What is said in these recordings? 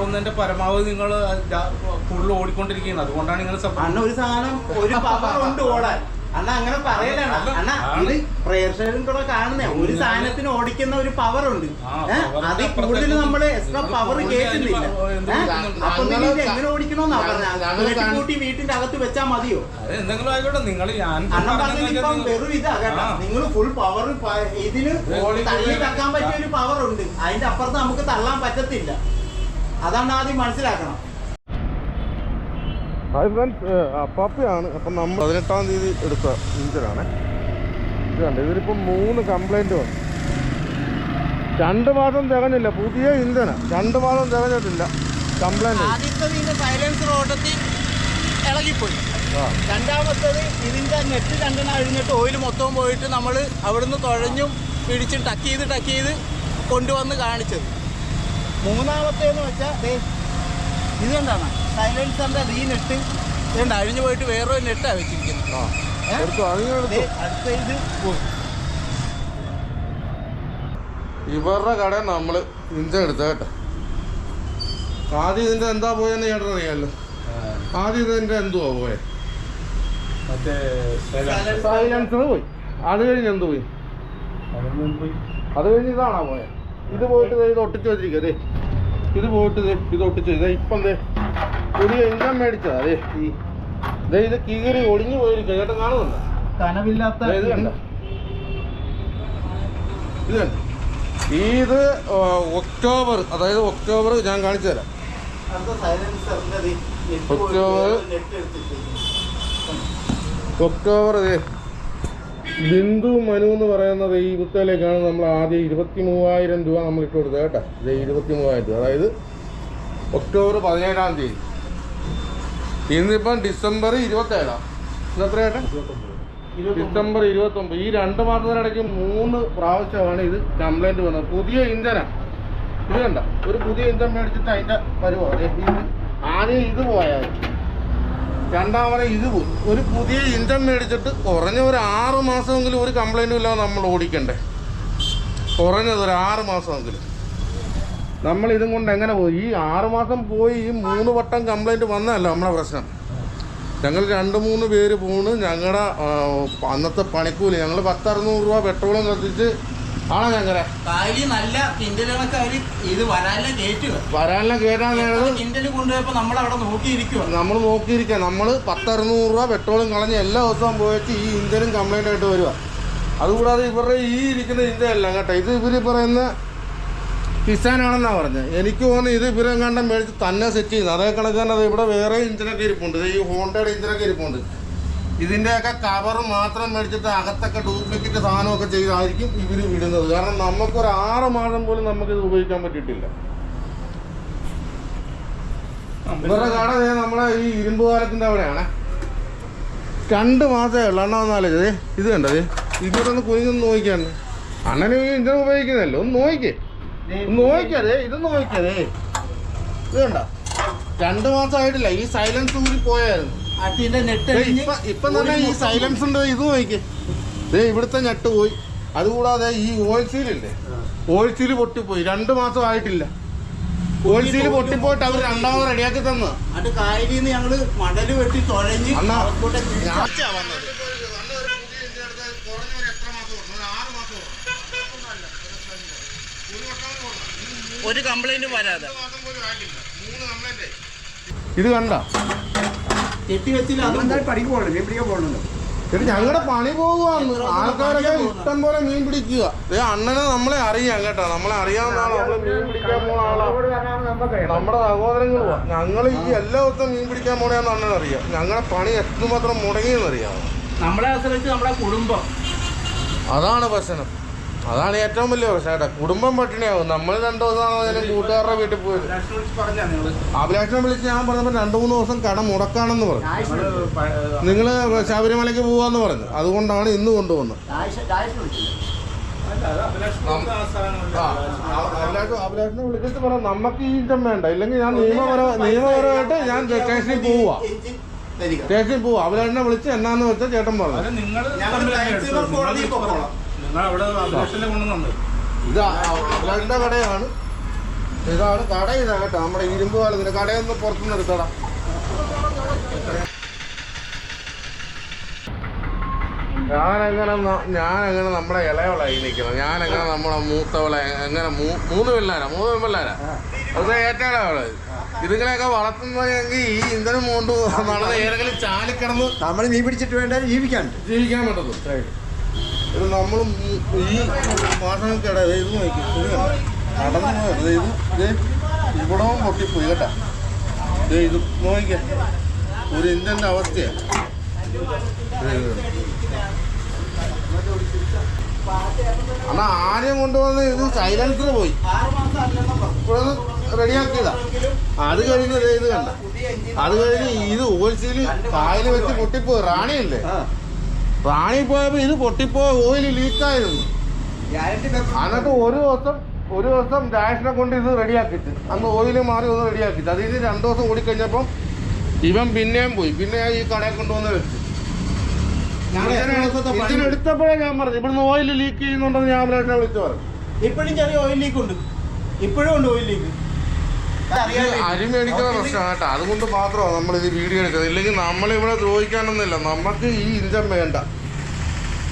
പറ്റാവുന്നതിന്റെ പരമാവധി നിങ്ങൾ കൂടുതൽ ഓടിക്കൊണ്ടിരിക്കുന്നത്. അതുകൊണ്ടാണ് നിങ്ങൾ അണ്ണ ഒരു സാധനം ഒരു പവർ ഉണ്ട് ഓടാൻ. അണ്ണ അങ്ങനെ പറയലാണ് അണ്ണ. ഇത് പ്രേക്ഷകരും കൂടെ കാണുന്നേ. ഒരു സാധനത്തിന് ഓടിക്കുന്ന ഒരു പവർ ഉണ്ട്. അത് കൂടുതൽ നമ്മൾ എക്സ്ട്രാ പവർ കേട്ടില്ല? അപ്പൊ നിങ്ങൾ ഇത് എങ്ങനെ ഓടിക്കണോന്നാ പറഞ്ഞത് കൂട്ടി വീട്ടിന്റെ അകത്ത് വെച്ചാ മതിയോ? എന്തെങ്കിലും ആയിക്കോട്ടെ. നിങ്ങൾ ഞാൻ അണ്ണ വെറും ഇതാ കേട്ടോ. നിങ്ങൾ ഫുൾ പവർ ഇതിന് തള്ളി തക്കാൻ പറ്റിയ ഒരു പവർ ഉണ്ട്. അതിന്റെ അപ്പുറത്ത് നമുക്ക് തള്ളാൻ പറ്റത്തില്ല. അതാണ് ആദ്യം മനസ്സിലാക്കണം. ഹായ് ഫ്രണ്ട്സ് അപ്പാപ്പയാണ് അപ്പം നമ്മൾ പതിനെട്ടാം തീയതി എടുത്ത ഇഞ്ചറാണ് ഇത് കണ്ട് ഇതിലിപ്പം മൂന്ന് കംപ്ലൈന്റ് വന്നു. രണ്ട് മാസം തികഞ്ഞില്ല പുതിയ ഇന്ധന രണ്ട് മാസം തികഞ്ഞിട്ടില്ല കംപ്ലൈന്റ് ഇളകിപ്പോയി. രണ്ടാമത്തത് ഇതിന്റെ നെറ്റ് രണ്ടെണ്ണം അഴിഞ്ഞിട്ട് ഓയിൽ മൊത്തവും പോയിട്ട് നമ്മൾ അവിടുന്ന് തുഴഞ്ഞും പിടിച്ചും ടക്ക് ചെയ്ത് ടക്ക് ചെയ്ത് കൊണ്ടുവന്ന് കാണിച്ചത്. മൂന്നാമത്തേന്ന് വെച്ചാൽ ദേ ഇത് കണ്ടാണ് സൈലൻസറിന്റെ ഈ നെട്ട് ഇതുകൊണ്ട് അഴിഞ്ഞു പോയിട്ട് വേറൊരു നെട്ടാണ് വെച്ചിരിക്കുന്നത്. അടുത്ത ഇത് പോയി ഇവരുടെ കട നമ്മൾ ഇഞ്ചൻ എടുത്ത കേട്ടോ. ആദ്യം ഇതിന്റെ എന്താ പോയെന്ന് ചേട്ടൻ അറിയാമല്ലോ ആദ്യം ഇതിന്റെ എന്തുവാ പോയെ. സൈലൻസർ പോയി. അത് കഴിഞ്ഞ് എന്ത് പോയി. അത് കഴിഞ്ഞ് ഇതാണോ പോയെ? ഇത് പോയിട്ട് ഇത് ഒട്ടിച്ച് വെച്ചിരിക്കുക ദേ. ഇത് പോയിട്ട് ഇത് ഒട്ടിച്ച് ഇപ്പം എന്തേ പുതിയ ഇഞ്ചൻ മേടിച്ചതാ അതെ ഈ. ദേ ഇത് കീറി ഒടിഞ്ഞു പോയിരിക്കുക ചേട്ടൻ കാണുന്നുണ്ടോ? കനവില്ലാത്ത ഇത് കണ്ട? ഇത് കണ്ട? ഇത് ഒക്ടോബർ അതായത് ഒക്ടോബർ ഞാൻ കാണിച്ചു തരാം. ഒക്ടോബർ. ഒക്ടോബർ ബിന്ദു മനു എന്ന് പറയുന്നത് ഈ പുസ്തകത്തിലേക്കാണ് നമ്മൾ ആദ്യം ഇരുപത്തി മൂവായിരം രൂപ നമ്മൾ ഇട്ട് കൊടുത്തത് കേട്ടോ. ഇത് ഇരുപത്തി മൂവായിരം രൂപ. അതായത് ഒക്ടോബർ പതിനേഴാം തീയതി. ഇന്നിപ്പം ഡിസംബർ ഇരുപത്തേഴാം. ഇന്ന് എത്ര ചേട്ടാ ഡിസംബർ ഇരുപത്തൊമ്പത്. ഈ രണ്ട് മാസത്തിനിടയ്ക്ക് മൂന്ന് പ്രാവശ്യമാണ് ഇത് കംപ്ലൈന്റ് വന്നത്. പുതിയ ഇന്ധനം. ഇത് കണ്ട? ഒരു പുതിയ ഇന്ധനം മേടിച്ചിട്ട് അതിന്റെ പരിപാടി ആദ്യം ഇത് പോയായിരുന്നു. രണ്ടാമത് ഇത് ഒരു പുതിയ ഇൻഡൻ മേടിച്ചിട്ട് കുറഞ്ഞ ഒരു ആറ് മാസമെങ്കിലും ഒരു കംപ്ലൈന്റും ഇല്ലാതെ നമ്മൾ ഓടിക്കണ്ടേ? കുറഞ്ഞത് ഒരു ആറ് മാസമെങ്കിലും. നമ്മൾ ഇതും കൊണ്ട് എങ്ങനെ പോയി? ഈ ആറ് മാസം പോയി ഈ മൂന്ന് വട്ടം കംപ്ലൈന്റ് വന്നതല്ല നമ്മളെ പ്രശ്നം. ഞങ്ങൾ രണ്ട് മൂന്ന് പേര് പോണ് ഞങ്ങളുടെ അന്നത്തെ പണിക്കൂലി ഞങ്ങൾ പത്തറുന്നൂറ് രൂപ പെട്രോളും കത്തിച്ച് ആണോ ഞങ്ങളെ കായലി നല്ല കിൻഡൽ കണക്കാര് ഇത് കയറ്റുക വരാനെല്ലാം കൊണ്ടുപോയപ്പോ നമ്മൾ അവിടെ നോക്കിയിരിക്കുക നമ്മൾ നോക്കിയിരിക്കുക നമ്മൾ പത്തറുന്നൂറ് രൂപ പെട്രോളും കളഞ്ഞ് എല്ലാ ദിവസവും പോയിട്ട് ഈ ഇന്ധനും കംപ്ലൈന്റ് ആയിട്ട് വരിക അതുകൂടാതെ ഇവരുടെ ഈ ഇരിക്കുന്ന ഇന്ധനല്ല കേട്ടോ. ഇത് ഇവർ പറയുന്ന കിസാനാണെന്നാണ് പറഞ്ഞത് എനിക്ക് തോന്നുന്നു ഇത് ഇവരെ കണ്ടം മേടിച്ച് തന്നെ സെറ്റ് ചെയ്യുന്നത് അതേ കണക്ക് തന്നെ അത് ഇവിടെ വേറെ ഇഞ്ചിനൊക്കെ ഇരിപ്പുണ്ട്. ഈ ഹോണ്ടയുടെ ഇഞ്ചിനൊക്കെ ഇരിപ്പുണ്ട്. ഇതിന്റെയൊക്കെ കവർ മാത്രം മേടിച്ചിട്ട് അകത്തൊക്കെ ഡ്യൂപ്ലിക്കേറ്റ് സാധനമൊക്കെ ചെയ്തായിരിക്കും ഇവർ ഇടുന്നത്. കാരണം നമുക്കൊരു ആറ് മാസം പോലും നമുക്ക് ഇത് ഉപയോഗിക്കാൻ പറ്റിയിട്ടില്ല. ഇവരുടെ കട നമ്മളെ ഈ ഇരുമ്പ് കാലത്തിന്റെ അവിടെയാണ്. രണ്ട് മാസമേ ഉള്ളൂ. അണ്ണ വന്നാലേ ദേ ഇത് കണ്ടത് ഇങ്ങോട്ടൊന്ന് കുഞ്ഞു നോക്കിയാണ്. അണ്ണന് ഈ ഇന്ധനം ഉപയോഗിക്കുന്നല്ലോ. ഒന്ന് നോക്കിക്കേ നോക്കിയാതേ ഇത് നോക്കിയതേ ഇത് കണ്ട? രണ്ട് മാസമായിട്ടില്ല ഈ സൈലൻസ് കൂടി പോയായിരുന്നു. ഇപ്പൊ തന്നെ ഈ സൈലൻസ് ഉണ്ട് ഇത് നോക്കി ദേ ഇവിടുത്തെ ഞെട്ട് പോയി. അതുകൂടാതെ ഈ ഓയിൽ സീലില്ലേ ഓയിൽ സീൽ പൊട്ടിപ്പോയി. രണ്ടു മാസം ആയിട്ടില്ല. ഓയിൽ സീൽ പൊട്ടിപ്പോയിട്ട് അവർ രണ്ടാമത് റെഡിയാക്കി തന്നു അത് കായലിന്ന് ഞങ്ങൾ മടൽ വെട്ടി തുഴഞ്ഞ് വന്നത്. ഒരു കംപ്ലൈന്റ് വരാതെ. ഇത് കണ്ട? പോകണം. മീൻ പിടിക്കാൻ ഇത് ഞങ്ങളുടെ പണി പോകുവാന്ന്. ആൾക്കാരൊക്കെ ഇഷ്ടം പോലെ മീൻ പിടിക്കുക. ദേ അണ്ണനെ നമ്മളെ അറിയാം കേട്ടോ. നമ്മളെ അറിയാവുന്ന ആളാ. നമ്മൾ മീൻ പിടിക്കാൻ പോണ ആളാ. നമ്മുടെ സഹോദരങ്ങളുവാ ഞങ്ങൾ ഈ എല്ലാ ദിവസവും മീൻ പിടിക്കാൻ പോണെന്ന് അണ്ണൻ അറിയാം. ഞങ്ങളുടെ പണി എത്രമാത്രം മുടങ്ങിയെന്ന് അറിയാമോ നമ്മളെ ആശ്രയിച്ച് നമ്മുടെ കുടുംബം. അതാണ് പ്രശ്നം. അതാണ് ഏറ്റവും വലിയ പ്രശ്നം കേട്ടോ. കുടുംബം പട്ടിണിയാവും. നമ്മൾ രണ്ടു ദിവസം ആണെങ്കിലും കൂട്ടുകാരുടെ വീട്ടിൽ പോയത്. അഭിലാഷിനെ വിളിച്ച് ഞാൻ പറഞ്ഞപ്പോൾ രണ്ടു മൂന്ന് ദിവസം കട മുടക്കാണെന്ന് പറഞ്ഞു. നിങ്ങൾ ശബരിമലയ്ക്ക് പോവാന്ന് പറഞ്ഞു. അതുകൊണ്ടാണ് ഇന്ന് കൊണ്ടുവന്നത്. അഭിലാഷിനെ വിളിച്ചിട്ട് പറഞ്ഞു നമുക്ക് ഈ ഇഞ്ചം വേണ്ട. ഇല്ലെങ്കിൽ ഞാൻ നിയമപര നിയമപരമായിട്ട് ഞാൻ സ്റ്റേഷനിൽ പോവാ. സ്റ്റേഷനിൽ പോവാ. അഭിലാഷിനെ വിളിച്ച് എന്നാന്ന് വെച്ചാൽ ചേട്ടൻ പറഞ്ഞു. ഇത് അഭിലാഷിന്റെ കടയാണ്. ഇതാണ് കട ഇതാ കേട്ടോ നമ്മുടെ ഇരുമ്പ് പാലത്തിന് കടയൊന്ന് നിന്ന് പുറത്തുനിന്ന് എടുത്തടാ. ഞാനെങ്ങനെ ഞാനെങ്ങനെ നമ്മുടെ ഇളയവളായി നിൽക്കണം? ഞാനെങ്ങനെ നമ്മളെ മൂത്തവളെ എങ്ങനെ മൂന്ന് പിള്ളേരാ? മൂന്ന് പിള്ളേരാ അത് ഏറ്റവും ഇളയവൾ. ഇതുങ്ങളെയൊക്കെ വളർത്തുന്നെങ്കിൽ ഈ ഇന്ധനം കൊണ്ട് നടന്ന് ഏതെങ്കിലും ചാലിക്കിടന്ന് നമ്മൾ നീ പിടിച്ചിട്ട് വേണ്ട? ജീവിക്കാൻ ജീവിക്കാൻ പറ്റുന്നു ഇത് നമ്മൾ ഈ മാസങ്ങൾക്കിടെ ഇത് നോക്കി നടന്നു പോയത് ഇത് ഇവിടവും പൊട്ടിപ്പോയി കേട്ടാ. ഇത് ഇത് നോക്കിക്ക. ഒരു ഇന്ത്യന്റെ അവസ്ഥയാണ് അണ്ണാ ആദ്യം കൊണ്ടുവന്ന് ഇത് സൈലൻസർ പോയി. ഇവിടെ റെഡിയാക്കിയതാ. അത് കഴിഞ്ഞ് ഇത് കണ്ട. അത് കഴിഞ്ഞ് ഇത് ഓയിൽസീൽ കായൽ വെച്ച് പൊട്ടിപ്പോയി. റാണിയല്ലേ? റാണി പോയപ്പോ ഇത് പൊട്ടിപ്പോയ ഓയിൽ ലീക്കായിരുന്നു. എന്നിട്ട് ഒരു ദിവസം ഒരു ദിവസം ഡാഷിനെ കൊണ്ട് ഇത് റെഡിയാക്കിച്ച് അന്ന് ഓയിൽ മാറി ഒന്ന് റെഡിയാക്കിച്ച് അത് ഇത് രണ്ടു ദിവസം ഓടിക്കഴിഞ്ഞപ്പം ഇവൻ പിന്നെയും പോയി. പിന്നെ ഈ കടയിൽ കൊണ്ടുവന്ന് വെച്ചു. എടുത്തപ്പോഴേ ഞാൻ പറഞ്ഞു ഇവിടുന്ന് ഓയിൽ ലീക്ക് ചെയ്യുന്നുണ്ടെന്ന് ഞാൻ വിളിച്ചു പറഞ്ഞു. ഇപ്പോഴും ചെറിയ ഓയിൽ ലീക്ക് ഉണ്ട് ഇപ്പോഴും ഉണ്ട് ഓയിൽ ലീക്ക്. അരി മേടിക്കുന്ന പ്രശ്നം കേട്ടോ അതുകൊണ്ട് മാത്രമാണ് നമ്മൾ ഇത് വീഡിയോ എടുക്കുന്നത്. ഇല്ലെങ്കിൽ നമ്മളിവിടെ ദ്രോഹിക്കാനൊന്നുമില്ല നമുക്ക് ഈ ഇഞ്ചൻ വേണ്ട.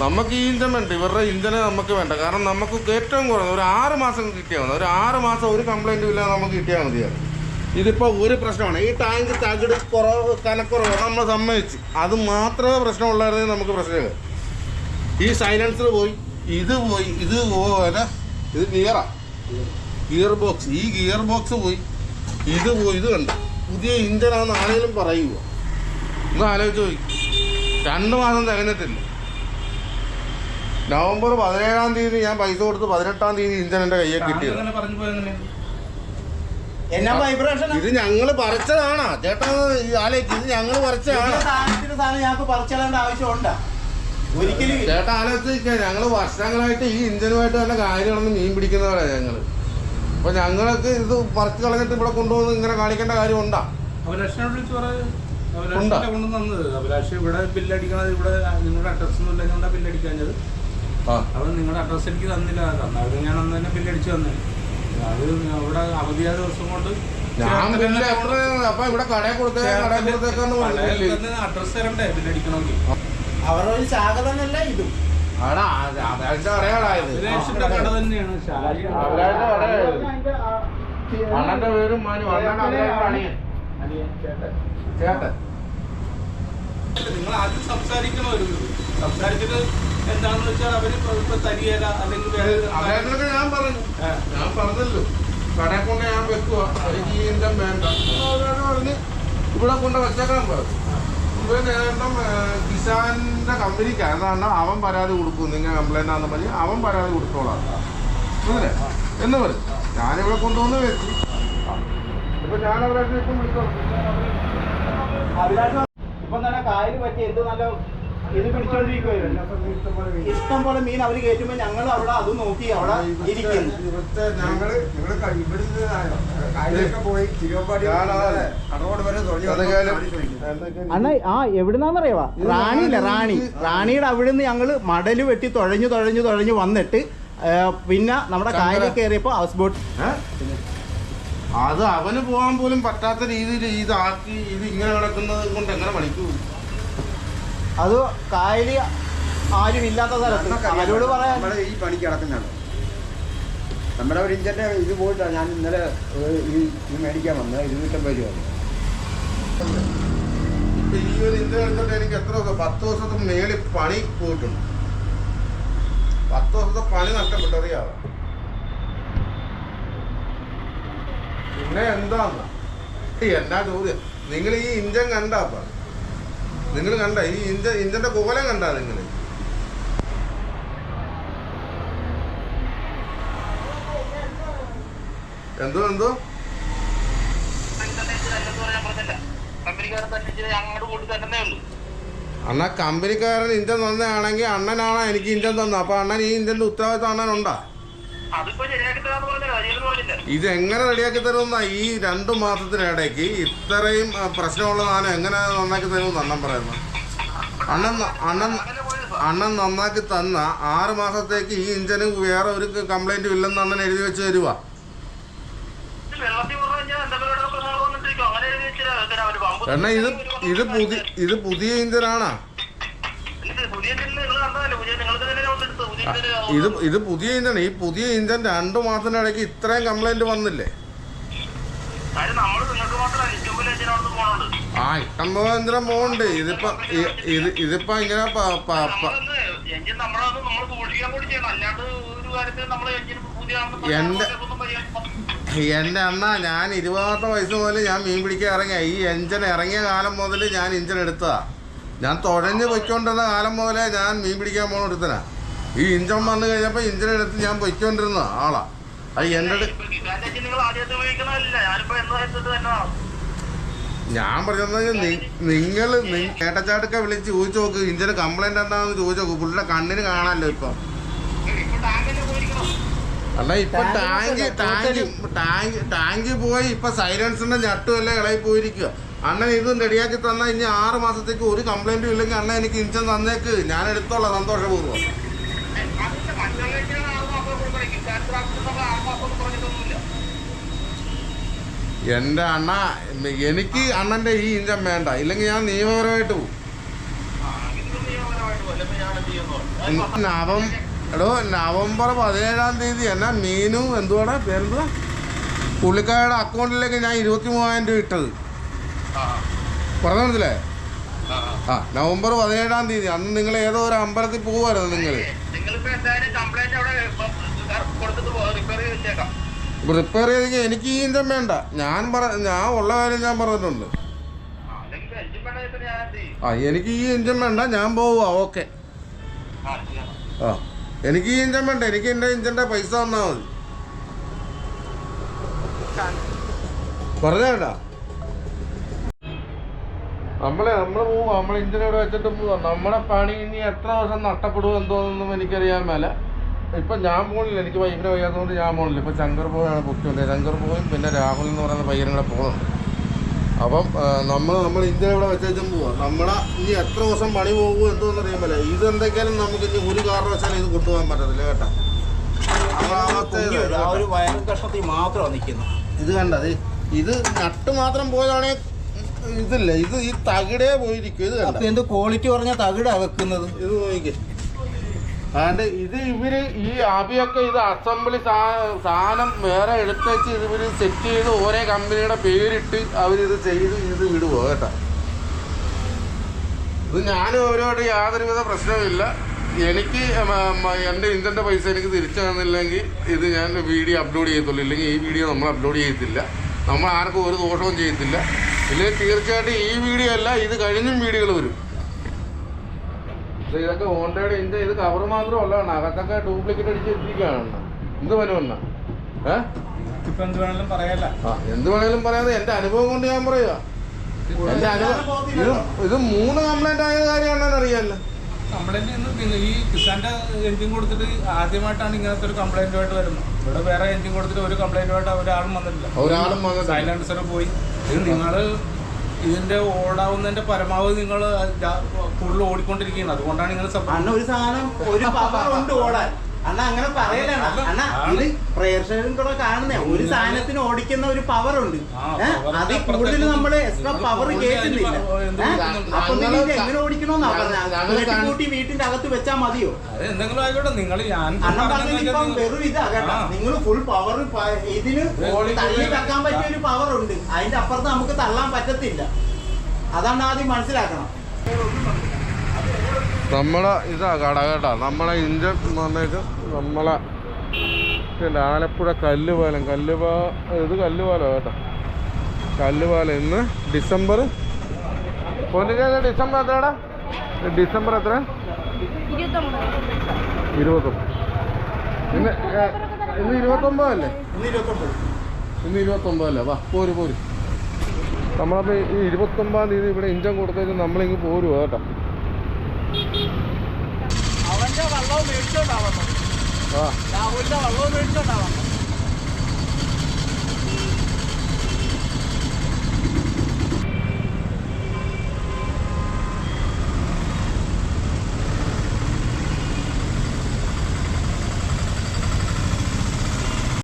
നമുക്ക് ഈ ഇഞ്ചൻ വേണ്ട. ഇവരുടെ ഇന്ധനം നമുക്ക് വേണ്ട. കാരണം നമുക്ക് ഏറ്റവും കുറഞ്ഞ ഒരു ആറ് മാസം കിട്ടിയാൽ മതി. ഒരു ആറ് മാസം ഒരു കംപ്ലൈന്റും ഇല്ലാതെ നമുക്ക് കിട്ടിയാൽ മതിയാണ് ഇതിപ്പോൾ ഒരു പ്രശ്നമാണ്. ഈ ടാങ്ക് തകിട് കുറവ് കനക്കുറവ് നമ്മൾ സമ്മതിച്ചു. അത് മാത്രമേ പ്രശ്നമുള്ളായിരുന്നെങ്കിൽ നമുക്ക് പ്രശ്നമില്ല. ഈ സൈലൻസർ പോയി ഇത് പോയി ഇത് പോയി ഇത് ഗിയറാണ് ഗിയർ ബോക്സ് ഈ ഗിയർ ബോക്സ് പോയി. ഇത് ഇത് കണ്ട? പുതിയ ഇന്ധനാന്ന് ആരെങ്കിലും പറയുമോ ഒന്ന് ആലോചിച്ച് പോയി രണ്ട് മാസം തികഞ്ഞിട്ടില്ല. നവംബർ പതിനേഴാം തീയതി ഞാൻ പൈസ കൊടുത്ത് പതിനെട്ടാം തീയതി ഇഞ്ചൻ എന്റെ കയ്യിൽ കിട്ടിയത്. പറഞ്ഞു പോയെങ്ങനെ എന്നാ വൈബ്രേഷൻ ഇത് ഞങ്ങൾ പറിച്ചതാണ്. ചേട്ടാ ഈ ആലോചിക്ക്. ഇത് ഞങ്ങൾ പറിച്ചതാണ്. ചേട്ടാ ആലോചിച്ച് ഞങ്ങൾ വർഷങ്ങളായിട്ട് ഈ ഇന്ധനുമായിട്ട് തന്നെ കാര്യങ്ങളൊന്നും മീൻ പിടിക്കുന്നവരാണ് ഞങ്ങൾ അപ്പൊ ഞങ്ങൾക്ക് ഇത് പറിച്ചു കളഞ്ഞിട്ട് ഇവിടെ കൊണ്ടുവന്ന് ഇങ്ങനെ കാണിക്കേണ്ട കാര്യം ഉണ്ടാ വിളിച്ച് കൊണ്ട് തന്നത്. അഭിലാഷ് ഇവിടെ ബില്ലടിക്കണത് ഇവിടെ നിങ്ങളുടെ അഡ്രസ് ഒന്നും ഇല്ലെന്നുകൊണ്ടാണ് ബില്ലടിക്കാഞ്ഞത് നിങ്ങളുടെ അഡ്രസ്സ് എനിക്ക് തന്നില്ല. ഞാൻ അന്ന് തന്നെ ബില്ലടിച്ച് തന്നെ. അത് അവിടെ അവധിയായ ദിവസം കൊണ്ട് അഡ്രസ് തരണ്ടേ? ബില്ലടിക്കണമെങ്കിൽ അവരുടെ ഒരു ശാഖ തന്നെയല്ല ഇതും. അണ്ണന്റെ പേരും മാനു. അണ്ണൻ അനിയൻ, ചേട്ടൻ. നിങ്ങൾ ആദ്യം സംസാരിക്കണമായിരുന്നു സംസാരിച്ചിട്ട് എന്താണെന്ന് വെച്ചാൽ അവർ ഇപ്പൊ- തരികയില്ല അല്ലെങ്കിൽ ഞാൻ പറഞ്ഞു. ഞാൻ പറഞ്ഞല്ലോ. കടയിൽ കൊണ്ട് ഞാൻ വെക്കുക എനിക്ക് ഈ വേണ്ട. അവരോട് പറഞ്ഞ് ഇവിടെ കൊണ്ട് വെച്ചേക്കാൻ പറഞ്ഞു. ഇവൻ ഏതാണ്ടും കിസാന്റെ കമ്പനിക്ക് കാരണം അവൻ പരാതി കൊടുക്കും. നിങ്ങൾ കംപ്ലൈന്റ് ആണെന്ന് പറഞ്ഞ് അവൻ പരാതി കൊടുത്തോളാം. മനസ്സിലെ എന്ന് പറയും. ഞാനിവിടെ കൊണ്ടുവന്ന് വെച്ചു. ഇപ്പൊ ഞാൻ അവരെ ഇപ്പം വിളിച്ചോ അഭിലാഷ് ഇപ്പം തന്നെ കായൽ പറ്റി എന്ത് നല്ല ഇത് പിടിച്ചോണ്ടിരിക്കുവായിരുന്നു. ഇഷ്ടം പോലെ മീൻ. അവർ കയറ്റുമ്പോ ഞങ്ങൾ അവിടെ അത് നോക്കി അവിടെ ഇരിക്കുന്നു. ഇവിടുത്തെ ഞങ്ങൾ നിങ്ങൾ ഇവിടുന്ന് പോയി തിരുവമ്പാടി ഞാനതല്ലേ. കടവോട് വരെ അണ്ണ ആ എവിടുന്നാന്നറിയവാ? റാണിയില്ല റാണി. റാണിയുടെ അവിടുന്ന് ഞങ്ങൾ മടൽ വെട്ടി തുഴഞ്ഞു തുഴഞ്ഞു തുഴഞ്ഞു വന്നിട്ട് പിന്നെ നമ്മുടെ കായലിൽ കയറിയപ്പോ ഹൗസ് ബോട്ട്? അത് അവന് പോകാൻ പോലും പറ്റാത്ത രീതിയിൽ ഇതാക്കി ഇത് ഇങ്ങനെ കിടക്കുന്നത് കൊണ്ട് എങ്ങനെ പണിക്കൂ അത് കായലി ആരും ഇല്ലാത്ത സ്ഥലത്ത്. അവരോട് പറയാൻ നമ്മുടെ ഈ പണിക്ക് കിടക്കുന്നതാണ് നമ്മുടെ ഒരു ഇഞ്ചന്റെ ഇത് പോയിട്ടാണ് ഞാൻ ഇന്നലെ ഈ ഇത് മേടിക്കാൻ വന്നത് ഇരുന്നൂറ്റമ്പത് രൂപ ഇപ്പൊ ഈ ഒരു ഇഞ്ച് എടുത്തിട്ട് എനിക്ക് എത്ര ദിവസം പത്ത് ദിവസത്തെ മേളിൽ പണി പോയിട്ടുണ്ട്. പത്ത് ദിവസത്തെ പണി നഷ്ടപ്പെട്ടു അറിയാവോ? പിന്നെ എന്താന്ന്? എന്നാ ചോദ്യം നിങ്ങൾ ഈ ഇഞ്ചൻ കണ്ടാപ്പ നിങ്ങൾ കണ്ട ഈ ഇന്ത്യ ഇന്ത്യന്റെ കോലം കണ്ട നിങ്ങൾ. എന്തോ എന്തോ? അണ്ണാ കമ്പനിക്കാരൻ ഇന്ത്യൻ തന്നെയാണെങ്കിൽ അണ്ണനാണ് എനിക്ക് ഇന്ത്യൻ തന്നെ അപ്പൊ അണ്ണൻ ഈ ഇഞ്ചന്റെ ഉത്തരവാദിത്തം അണ്ണനുണ്ടാ? ഇത് എങ്ങനെ റെഡിയാക്കി തരുമെന്ന ഈ രണ്ടു മാസത്തിനിടയ്ക്ക് ഇത്രയും പ്രശ്നമുള്ള സാധനം എങ്ങനെ നന്നാക്കി തരുമെന്ന് അണ്ണൻ പറയുന്നു. അണ്ണൻ അണ്ണൻ അണ്ണൻ നന്നാക്കി തന്ന ആറ് മാസത്തേക്ക് ഈ ഇഞ്ചിന് വേറെ ഒരു കംപ്ലൈന്റും ഇല്ലെന്ന് അണ്ണൻ എഴുതി വെച്ച് തരുവാ. എണ്ണ ഇത് ഇത് പുതിയ ഇത് പുതിയ ഇഞ്ചനാണോ ഇത് പുതിയ എഞ്ചിനിൽ നിങ്ങൾ കണ്ടതല്ലേ പുതിയ നിങ്ങൾക്ക് തന്നെ എടുത്തത് പുതിയ എഞ്ചിന് ഇത് ഇത് പുതിയ ഇഞ്ചാണ് ഈ പുതിയ ഇഞ്ചൻ രണ്ടു മാസത്തിന്റെ ഇടയ്ക്ക് ഇത്രയും കംപ്ലൈന്റ് വന്നില്ലേ? മാത്രമല്ല ഇഷ്ടംപോലെ അവിടെ പോകുന്നുണ്ട് ആ ഇതിപ്പോ ഇത് ഇതിപ്പോ ഇങ്ങനെ എന്റെ- എന്റെ അണ്ണ ഞാൻ ഇരുപതാമത്തെ വയസ്സ് മുതൽ ഞാൻ മീൻ പിടിക്കാൻ ഇറങ്ങിയ. ഈ എഞ്ചിൻ ഇറങ്ങിയ കാലം മുതൽ ഞാൻ എഞ്ചിൻ എടുത്തതാ. ഞാൻ തുഴഞ്ഞ് പൊയ്ക്കൊണ്ടിരുന്ന കാലം മുതലേ ഞാൻ മീൻ പിടിക്കാൻ പോണ ഒരുത്തനാ. ഈ ഇഞ്ചൻ വന്നു കഴിഞ്ഞപ്പോൾ ഇഞ്ചിന് എടുത്ത് ഞാൻ പൊയ്ക്കൊണ്ടിരുന്ന ആളാ. അത് എന്റെ തന്നെയാണ് ഞാൻ പറഞ്ഞത് നിങ്ങൾ ഏട്ടച്ചാട്ടൊക്കെ വിളിച്ച് ചോദിച്ചു നോക്ക്. ഇഞ്ചിന് കംപ്ലൈന്റ് എന്താണെന്ന് ചോദിച്ചു നോക്ക്. പുള്ളിയുടെ കണ്ണിന് കാണാമല്ലോ ഇപ്പം. അല്ല ഇപ്പൊ ടാങ്ക് ടാങ്ക് ടാങ്ക് ടാങ്ക് പോയി. ഇപ്പൊ സൈലൻസിന്റെ ഞട്ടുമല്ലേ ഇളകി പോയിരിക്കുക. അണ്ണൻ ഇതും റെഡിയാക്കി തന്നാൽ ഇനി ആറ് മാസത്തേക്ക് ഒരു കംപ്ലൈന്റും ഇല്ലെങ്കിൽ അണ്ണൻ എനിക്ക് ഇഞ്ചൻ തന്നേക്ക്. ഞാൻ എടുത്തോളാം സന്തോഷപൂർവം അതിന്റെ മറ്റുള്ള എഞ്ചിനാണ് ആറ് മാസം കൊടുക്കണം കിസാൻ ട്രാക്ടർ നമ്മൾ ആറ് മാസം പറഞ്ഞിട്ടൊന്നുമില്ല എന്റെ അണ്ണ എനിക്ക് അണ്ണന്റെ ഈ ഇഞ്ചം വേണ്ട. ഇല്ലെങ്കിൽ ഞാൻ നിയമപരമായിട്ട് പോകും നവം എടോ നവംബർ പതിനേഴാം തീയതി എന്നാ മീനു എന്തുവാടാ പേരെന്തുവാ? പുള്ളിക്കാരുടെ അക്കൗണ്ടിലേക്ക് ഞാൻ ഇരുപത്തി മൂവായിരം രൂപ ഇട്ടത്. ആ പറഞ്ഞു മനസ്സിലേ ആ ആ. നവംബർ പതിനേഴാം തീയതി. അന്ന് നിങ്ങൾ ഏതോ ഒരു അമ്പലത്തിൽ പോകുമായിരുന്നു നിങ്ങൾ. റിപ്പയർ ചെയ്തെങ്കിൽ എനിക്ക് ഈ ഇഞ്ചൻ വേണ്ട. ഞാൻ പറ ഞാൻ ഉള്ള കാര്യം ഞാൻ പറഞ്ഞിട്ടുണ്ട്. ആ, എനിക്ക് ഈ ഇഞ്ചൻ വേണ്ട ഞാൻ പോവുക ഓക്കെ. ആ എനിക്ക് ഈ ഇഞ്ചൻ വേണ്ട എനിക്ക് എന്റെ ഇഞ്ചന്റെ പൈസ തന്നാൽ മതി. പറഞ്ഞേട്ടാ നമ്മളെ നമ്മൾ പോവും നമ്മളെ എഞ്ചിൻ ഇവിടെ വെച്ചിട്ട് പോവാ നമ്മുടെ പണി ഇനി എത്ര ദിവസം നഷ്ടപ്പെടുമോ എന്തോന്നൊന്നും എനിക്കറിയാൻ മേല. ഇപ്പൊ ഞാൻ പോണില്ല. എനിക്ക് വൈഫിനെ വയ്യാത്തതുകൊണ്ട് ഞാൻ പോണില്ല. ഇപ്പൊ ശങ്കർ പോയാണ് പൊക്കിയുണ്ട് ശങ്കർ പോയും പിന്നെ രാഹുൽ എന്ന് പറയുന്ന പയ്യനും കൂടെ പോകുന്നുണ്ട് അപ്പം നമ്മൾ നമ്മൾ ഇന്ത്യ ഇവിടെ വെച്ചും പോവാം. നമ്മളെ ഇനി എത്ര ദിവസം പണി പോകുമോ എന്തോന്ന് അറിയാൻ പറ്റില്ല. ഇത് എന്തൊക്കെയാലും നമുക്ക് ഇനി ഒരു കാരണവശാലും ഇത് കൊണ്ടുപോകാൻ പറ്റത്തില്ല കേട്ടോ. ആ ഒരു വയറും കഷ്ണത്തിൽ മാത്രമാണ് നിൽക്കുന്നത്. ഇത് കണ്ടത് ഇത് നട്ട് മാത്രം പോയതാണേ ഇതില്ല? ഇത് ഈ തകിടേ പോയിരിക്കും. ഇത് കണ്ടത് എന്ത് ക്വാളിറ്റി പറഞ്ഞ തകിടാ വെക്കുന്നത്? ഇത് നോക്കിക്കേ. അതുകൊണ്ട് ഇത് ഇവർ ഈ ആബിയൊക്കെ ഇത് അസംബ്ലി സാധനം വേറെ എടുത്തേച്ച് ഇത് ഇവർ സെറ്റ് ചെയ്ത് ഓരോ കമ്പനിയുടെ പേരിട്ട് അവരിത് ചെയ്ത് ഇത് വിടുവോ കേട്ടോ. ഇത് ഞാനും അവരോട് യാതൊരുവിധ പ്രശ്നവുമില്ല എനിക്ക് എന്റെ ഇഞ്ചിന്റെ പൈസ എനിക്ക് തിരിച്ചു തന്നില്ലെങ്കിൽ ഇത് ഞാൻ വീഡിയോ അപ്ലോഡ് ചെയ്യത്തുള്ളൂ. ഇല്ലെങ്കിൽ ഈ വീഡിയോ നമ്മൾ അപ്ലോഡ് ചെയ്യത്തില്ല. നമ്മൾ ആർക്കും ഒരു ദോഷവും ചെയ്യത്തില്ല. ഇല്ലെങ്കിൽ തീർച്ചയായിട്ടും ഈ വീഡിയോ അല്ല ഇത് കഴിഞ്ഞും വീഡിയോകൾ വരും. ഇത് ഇതൊക്കെ ഹോണ്ടയുടെ ഇഞ്ചൻ ഇത് കവർ മാത്രമല്ല അണ്ണാ. അകത്തൊക്കെ ഡ്യൂപ്ലിക്കേറ്റ് അടിച്ച് അണ്ണാ. എന്ത് ഇപ്പൊ എന്ത് പറയാല്ല. ആ എന്ത് വേണേലും പറയാതെ എന്റെ അനുഭവം കൊണ്ട് ഞാൻ പറയുക എന്റെ അനുഭവം ഇത് ഇത് മൂന്ന് കംപ്ലൈന്റ് ആയ കാര്യമാണെന്ന് അറിയാമല്ലോ കംപ്ലൈന്റ് ഈ കിസാന്റെ എഞ്ചിൻ കൊടുത്തിട്ട് ആദ്യമായിട്ടാണ് ഇങ്ങനത്തെ ഒരു കംപ്ലൈന്റുമായിട്ട് വരുന്നത്. ഇവിടെ വേറെ എഞ്ചിൻ കൊടുത്തിട്ട് ഒരു കംപ്ലൈന്റുമായിട്ട് ഒരാളും വന്നിട്ടില്ല. ഒരാളും. സൈലൻസർ പോയി. ഇത് നിങ്ങൾ ഇതിന്റെ ഓടാവുന്നതിന്റെ പരമാവധി നിങ്ങൾ കൂടുതൽ ഓടിക്കൊണ്ടിരിക്കുകയാണ്. അതുകൊണ്ടാണ് നിങ്ങൾ ഒരു സാധനം ഒരു പവർ ഉണ്ട് ഓടാൻ. അണ്ണ അങ്ങനെ പറയലാണ് അണ്ണ? ഇത് പ്രേക്ഷകരും കൂടെ കാണുന്ന. ഒരു സാധനത്തിന് ഓടിക്കുന്ന ഒരു പവർ ഉണ്ട് അത് അതിൽ കൂടുതൽ നമ്മൾ എക്സ്ട്രാ പവർ കേൾക്കുന്നില്ല? അപ്പൊ നിങ്ങൾ ഇത് എങ്ങനെ ഓടിക്കണോന്നാ കണ്ട്- കൂട്ടി വീട്ടിന്റെ അകത്ത് വെച്ചാ മതിയോ? പറഞ്ഞത് ഇപ്പം വെറും ഇതാ കേട്ടോ. നിങ്ങൾ ഫുൾ പവർ ഇതിന് തള്ളി തക്കാൻ പറ്റിയ ഒരു പവർ ഉണ്ട്. അതിന്റെ അപ്പുറത്ത് നമുക്ക് തള്ളാൻ പറ്റത്തില്ല. അതാണ് ആദ്യം മനസ്സിലാക്കണം. നമ്മളെ ഇതാ കട കേട്ടോ. നമ്മളെ ഇഞ്ചൻ എന്ന് പറഞ്ഞിട്ട് നമ്മളെ പിന്നെ ആലപ്പുഴ കല്ലുപാലം. കല്ലുപാ ഇത് കല്ലുപാലം കേട്ടോ. കല്ലുപാലം ഇന്ന് ഡിസംബർ പൊന്നിന് ഡിസംബർ എത്രടാ ഡിസംബർ എത്ര? ഇരുപത്തൊമ്പത്. ഇന്ന് ഇന്ന് ഇരുപത്തൊമ്പതല്ലേ ഇന്ന് ഇരുപത്തൊമ്പത്. ഇന്ന് ഇരുപത്തൊമ്പതല്ലേ വാ പോര് പോര്. നമ്മളപ്പോൾ ഈ ഇരുപത്തൊമ്പതാം തീയതി ഇവിടെ ഇഞ്ചം കൊടുത്തേച്ച് നമ്മളിങ്ങ് പോരുവാ കേട്ടോ. വള്ളവും മേടിച്ചോണ്ടാവണം ആ. രാഹുലിന്റെ വള്ളവും മേടിച്ചോണ്ടാവണം